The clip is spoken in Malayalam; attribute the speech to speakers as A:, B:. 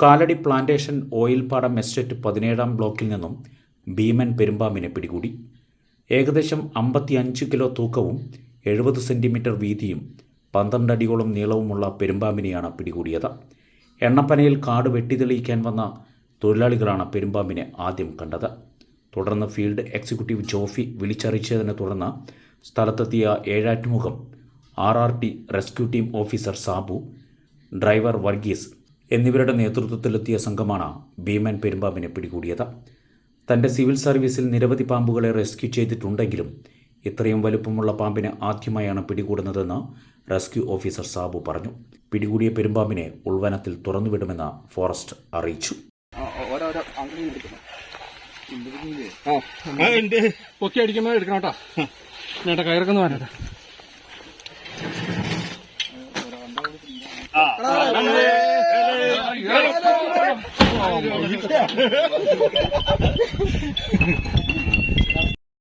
A: കാലടി പ്ലാന്റേഷൻ ഓയിൽപ്പാറ എസ്റ്റേറ്റ് പതിനേഴാം ബ്ലോക്കിൽ നിന്നും ഭീമൻ പെരുമ്പാമ്പിനെ പിടികൂടി. ഏകദേശം അമ്പത്തിയഞ്ച് കിലോ തൂക്കവും എഴുപത് സെന്റിമീറ്റർ വീതിയും പന്ത്രണ്ട് അടിയോളം നീളവുമുള്ള പെരുമ്പാമ്പിനെയാണ് പിടികൂടിയത്. എണ്ണപ്പനയിൽ കാട് വെട്ടിതെളിയിക്കാൻ വന്ന തൊഴിലാളികളാണ് പെരുമ്പാമ്പിനെ ആദ്യം കണ്ടത്. തുടർന്ന് ഫീൽഡ് എക്സിക്യൂട്ടീവ് ജോഫി വിളിച്ചറിയിച്ചതിനെ തുടർന്ന് സ്ഥലത്തെത്തിയ Ezhattumukham R R T rescue team officer Sabu driver Varghese എന്നിവരുടെ നേതൃത്വത്തിലെത്തിയ സംഘമാണ് ഭീമൻ പെരുമ്പാമ്പിനെ പിടികൂടിയത് തന്റെ സിവിൽ സർവീസിൽ നിരവധി പാമ്പുകളെ റെസ്ക്യൂ ചെയ്തിട്ടുണ്ടെങ്കിലും ഇത്രയും വലുപ്പമുള്ള പാമ്പിനെ ആദ്യമായാണ് പിടികൂടുന്നതെന്ന് റെസ്ക്യൂ ഓഫീസർ സാബു പറഞ്ഞു പിടികൂടിയ പെരുമ്പാമ്പിനെ ഉൾവനത്തിൽ തുറന്നുവിടുമെന്ന് ഫോറസ്റ്റ് അറിയിച്ചു
B: പൊക്കി അടിക്കുമ്പോൾ എടുക്കണം 이렇게 야,
C: 야,